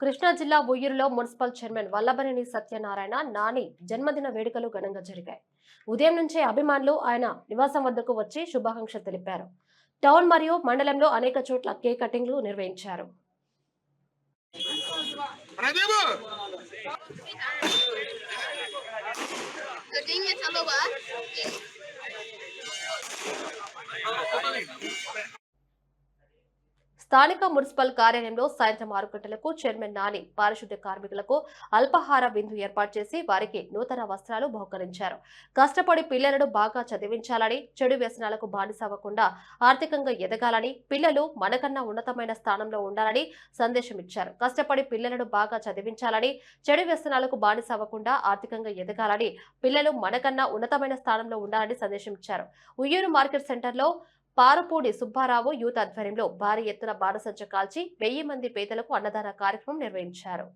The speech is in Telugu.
కృష్ణా జిల్లా ఉయ్యూరులో మున్సిపల్ చైర్మన్ వల్లభనేని సత్యనారాయణ నాని జన్మదిన వేడుకలు ఘనంగా జరిగాయి. ఉదయం నుంచే అభిమానులు ఆయన నివాసం వద్దకు వచ్చి శుభాకాంక్షలు తెలిపారు. టౌన్ మరియు మండలంలో అనేక చోట్ల కేక్ కటింగ్లు నిర్వహించారు. స్థానిక మున్సిపల్ కార్యాలయంలో సాయంత్రం ఆరు గంటలకు చైర్మన్ నాని పారిశుద్ధ్య కార్మికులకు అల్పాహార విందు ఏర్పాటు చేసి వారికి నూతన వస్త్రాలు బహుకరించారు. కష్టపడి పిల్లలను బాగా చదివించాలని చెడు వ్యసనాలకు బానిసవ్వకుండా ఆర్థికంగా ఎదగాలని పిల్లలు మనకన్నా ఉన్నతమైన స్థానంలో ఉండాలని సందేశం ఇచ్చారు. కష్టపడి పిల్లలను బాగా చదివించాలని చెడు వ్యసనాలకు బానిసవ్వకుండా ఆర్థికంగా ఎదగాలని పిల్లలు మనకన్నా ఉన్నతమైన స్థానంలో ఉండాలని సందేశం ఇచ్చారు. ఉయ్యూరు మార్కెట్ సెంటర్లో పారపూడి సుబ్బారావు యూత్ ఆధ్వర్యంలో భారీ ఎత్తున బాణసంచ కాల్చి వెయ్యి మంది పేదలకు అన్నదాన కార్యక్రమం నిర్వహించారు.